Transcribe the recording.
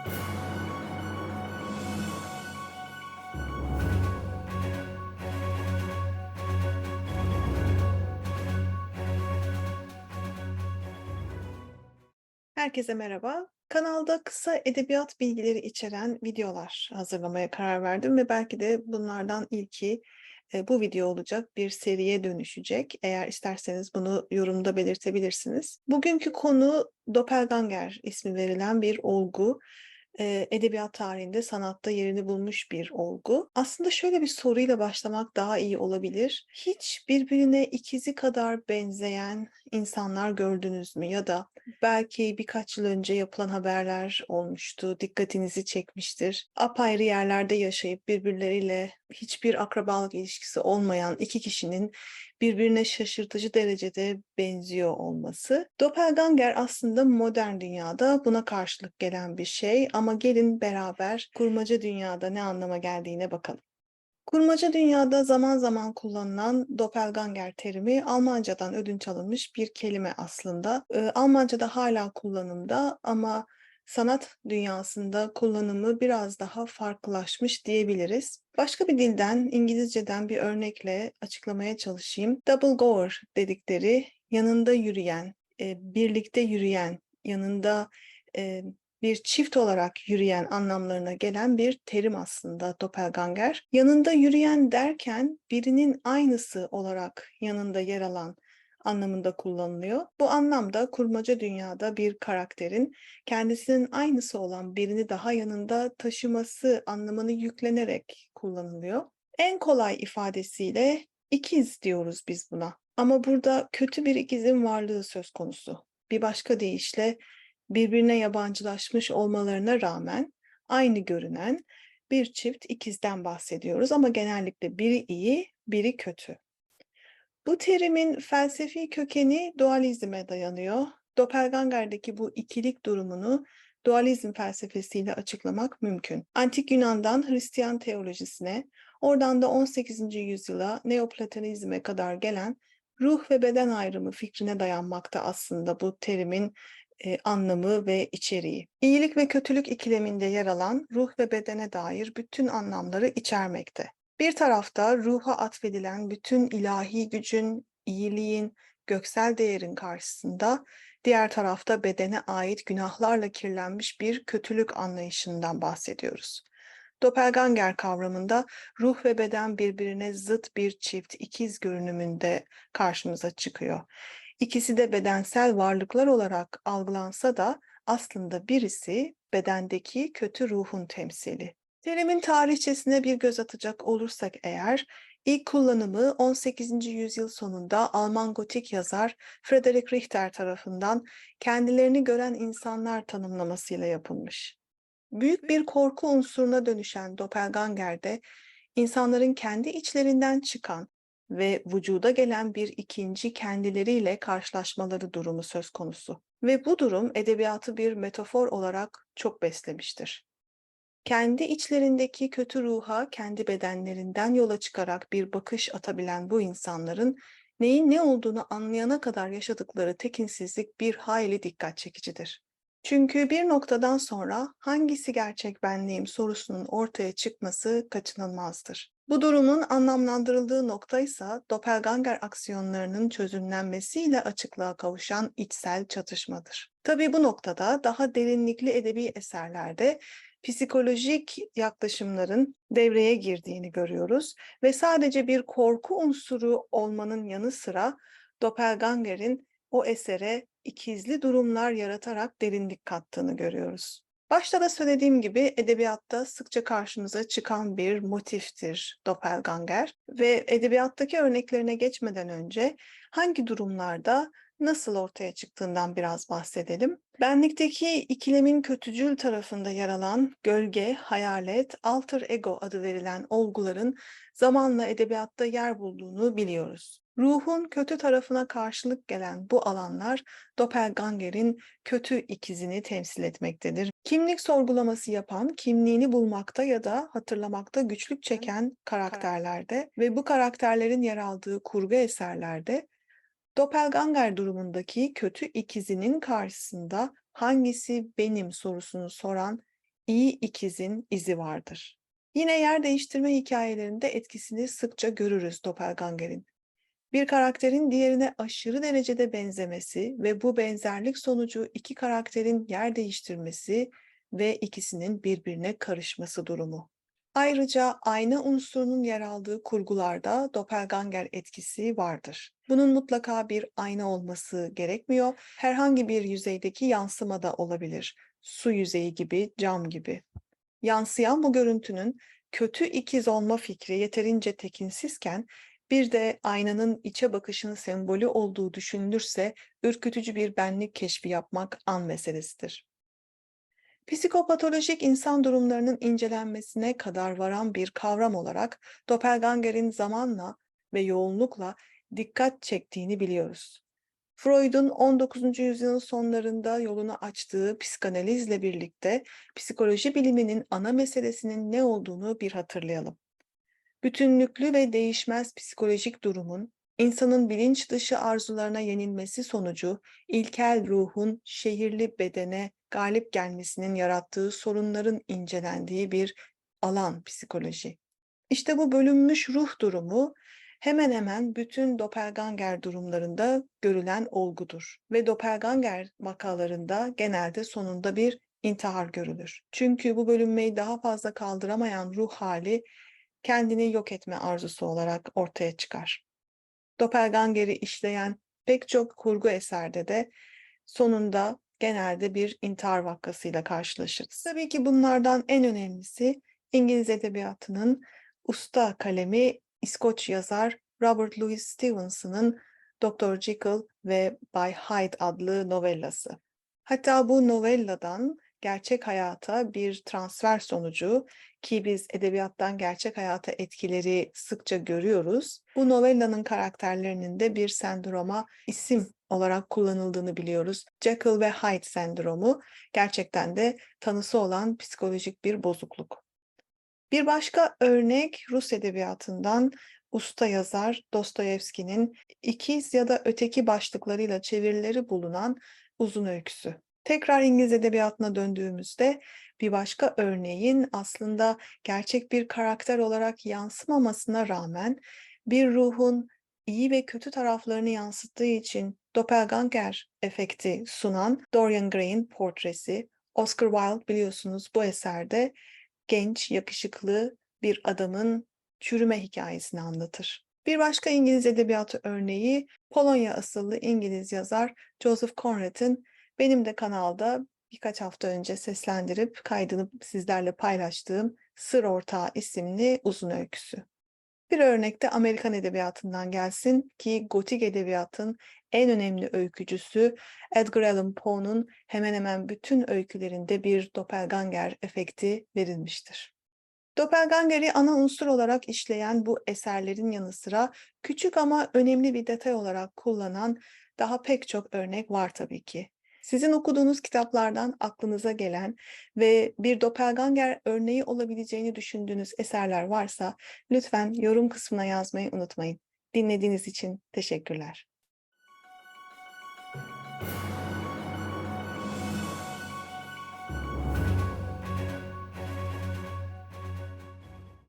Herkese merhaba. Kanalda kısa edebiyat bilgileri içeren videolar hazırlamaya karar verdim ve belki de bunlardan ilki e, bu video olacak, bir seriye dönüşecek. Eğer isterseniz bunu yorumda belirtebilirsiniz. Bugünkü konu Doppelganger ismi verilen bir olgu. Edebiyat tarihinde, sanatta yerini bulmuş bir olgu. Aslında şöyle bir soruyla başlamak daha iyi olabilir. Hiç birbirine ikizi kadar benzeyen insanlar gördünüz mü? Ya da belki birkaç yıl önce yapılan haberler olmuştu, dikkatinizi çekmiştir. Apayrı yerlerde yaşayıp birbirleriyle hiçbir akrabalık ilişkisi olmayan iki kişinin birbirine şaşırtıcı derecede benziyor olması. Doppelganger aslında modern dünyada buna karşılık gelen bir şey ama gelin beraber kurmaca dünyada ne anlama geldiğine bakalım. Kurmaca dünyada zaman zaman kullanılan doppelganger terimi Almancadan ödünç alınmış bir kelime aslında. Ee, Almanca'da hala kullanımda ama sanat dünyasında kullanımı biraz daha farklılaşmış diyebiliriz. Başka bir dilden, İngilizceden bir örnekle açıklamaya çalışayım. Double goer dedikleri yanında yürüyen, e, birlikte yürüyen, yanında e, bir çift olarak yürüyen anlamlarına gelen bir terim aslında doppelganger. Yanında yürüyen derken birinin aynısı olarak yanında yer alan anlamında kullanılıyor. Bu anlamda kurmaca dünyada bir karakterin kendisinin aynısı olan birini daha yanında taşıması anlamını yüklenerek kullanılıyor. En kolay ifadesiyle ikiz diyoruz biz buna. Ama burada kötü bir ikizin varlığı söz konusu. Bir başka deyişle birbirine yabancılaşmış olmalarına rağmen aynı görünen bir çift ikizden bahsediyoruz ama genellikle biri iyi, biri kötü. Bu terimin felsefi kökeni dualizme dayanıyor. Doppelganger'deki bu ikilik durumunu dualizm felsefesiyle açıklamak mümkün. Antik Yunan'dan Hristiyan teolojisine, oradan da 18. yüzyıla Neoplatonizme kadar gelen ruh ve beden ayrımı fikrine dayanmakta aslında bu terimin e, anlamı ve içeriği. İyilik ve kötülük ikileminde yer alan ruh ve bedene dair bütün anlamları içermekte. Bir tarafta ruha atfedilen bütün ilahi gücün, iyiliğin, göksel değerin karşısında diğer tarafta bedene ait günahlarla kirlenmiş bir kötülük anlayışından bahsediyoruz. Doppelganger kavramında ruh ve beden birbirine zıt bir çift ikiz görünümünde karşımıza çıkıyor. İkisi de bedensel varlıklar olarak algılansa da aslında birisi bedendeki kötü ruhun temsili. Terimin tarihçesine bir göz atacak olursak eğer, ilk kullanımı 18. yüzyıl sonunda Alman gotik yazar Friedrich Richter tarafından kendilerini gören insanlar tanımlamasıyla yapılmış. Büyük bir korku unsuruna dönüşen doppelganger'de insanların kendi içlerinden çıkan ve vücuda gelen bir ikinci kendileriyle karşılaşmaları durumu söz konusu. Ve bu durum edebiyatı bir metafor olarak çok beslemiştir. Kendi içlerindeki kötü ruha kendi bedenlerinden yola çıkarak bir bakış atabilen bu insanların neyin ne olduğunu anlayana kadar yaşadıkları tekinsizlik bir hayli dikkat çekicidir. Çünkü bir noktadan sonra hangisi gerçek benliğim sorusunun ortaya çıkması kaçınılmazdır. Bu durumun anlamlandırıldığı nokta ise doppelganger aksiyonlarının çözümlenmesiyle açıklığa kavuşan içsel çatışmadır. Tabii bu noktada daha derinlikli edebi eserlerde psikolojik yaklaşımların devreye girdiğini görüyoruz ve sadece bir korku unsuru olmanın yanı sıra doppelganger'in o esere ikizli durumlar yaratarak derinlik kattığını görüyoruz. Başta da söylediğim gibi edebiyatta sıkça karşımıza çıkan bir motiftir doppelganger ve edebiyattaki örneklerine geçmeden önce hangi durumlarda nasıl ortaya çıktığından biraz bahsedelim. Benlikteki ikilemin kötücül tarafında yer alan gölge, hayalet, alter ego adı verilen olguların zamanla edebiyatta yer bulduğunu biliyoruz. Ruhun kötü tarafına karşılık gelen bu alanlar Doppelganger'in kötü ikizini temsil etmektedir. Kimlik sorgulaması yapan, kimliğini bulmakta ya da hatırlamakta güçlük çeken karakterlerde ve bu karakterlerin yer aldığı kurgu eserlerde Doppelganger durumundaki kötü ikizinin karşısında hangisi benim sorusunu soran iyi ikizin izi vardır. Yine yer değiştirme hikayelerinde etkisini sıkça görürüz doppelgangerin. Bir karakterin diğerine aşırı derecede benzemesi ve bu benzerlik sonucu iki karakterin yer değiştirmesi ve ikisinin birbirine karışması durumu. Ayrıca ayna unsurunun yer aldığı kurgularda doppelganger etkisi vardır. Bunun mutlaka bir ayna olması gerekmiyor. Herhangi bir yüzeydeki yansıma da olabilir. Su yüzeyi gibi, cam gibi. Yansıyan bu görüntünün kötü ikiz olma fikri yeterince tekinsizken bir de aynanın içe bakışın sembolü olduğu düşünülürse ürkütücü bir benlik keşfi yapmak an meselesidir. Psikopatolojik insan durumlarının incelenmesine kadar varan bir kavram olarak doppelgangerin zamanla ve yoğunlukla dikkat çektiğini biliyoruz. Freud'un 19. yüzyılın sonlarında yolunu açtığı psikanalizle birlikte psikoloji biliminin ana meselesinin ne olduğunu bir hatırlayalım. Bütünlüklü ve değişmez psikolojik durumun insanın bilinç dışı arzularına yenilmesi sonucu ilkel ruhun şehirli bedene galip gelmesinin yarattığı sorunların incelendiği bir alan psikoloji. İşte bu bölünmüş ruh durumu hemen hemen bütün doppelganger durumlarında görülen olgudur ve doppelganger vakalarında genelde sonunda bir intihar görülür. Çünkü bu bölünmeyi daha fazla kaldıramayan ruh hali kendini yok etme arzusu olarak ortaya çıkar. Doppelganger'i işleyen pek çok kurgu eserde de sonunda genelde bir intihar vakasıyla karşılaşırız. Tabii ki bunlardan en önemlisi İngiliz edebiyatının usta kalemi İskoç yazar Robert Louis Stevenson'ın Dr. Jekyll ve Bay Hyde adlı novellası. Hatta bu novelladan gerçek hayata bir transfer sonucu ki biz edebiyattan gerçek hayata etkileri sıkça görüyoruz. Bu novellanın karakterlerinin de bir sendroma isim olarak kullanıldığını biliyoruz. Jekyll ve Hyde sendromu gerçekten de tanısı olan psikolojik bir bozukluk. Bir başka örnek Rus edebiyatından usta yazar Dostoyevski'nin ikiz ya da öteki başlıklarıyla çevirileri bulunan uzun öyküsü. Tekrar İngiliz edebiyatına döndüğümüzde bir başka örneğin aslında gerçek bir karakter olarak yansımamasına rağmen bir ruhun iyi ve kötü taraflarını yansıttığı için doppelganger efekti sunan Dorian Gray'in portresi. Oscar Wilde biliyorsunuz bu eserde genç, yakışıklı bir adamın çürüme hikayesini anlatır. Bir başka İngiliz edebiyatı örneği Polonya asıllı İngiliz yazar Joseph Conrad'ın benim de kanalda birkaç hafta önce seslendirip kaydını sizlerle paylaştığım Sır Ortağı isimli uzun öyküsü. Bir örnek de Amerikan edebiyatından gelsin ki gotik edebiyatın en önemli öykücüsü Edgar Allan Poe'nun hemen hemen bütün öykülerinde bir doppelganger efekti verilmiştir. Doppelganger'i ana unsur olarak işleyen bu eserlerin yanı sıra küçük ama önemli bir detay olarak kullanan daha pek çok örnek var tabii ki. Sizin okuduğunuz kitaplardan aklınıza gelen ve bir doppelganger örneği olabileceğini düşündüğünüz eserler varsa lütfen yorum kısmına yazmayı unutmayın. Dinlediğiniz için teşekkürler.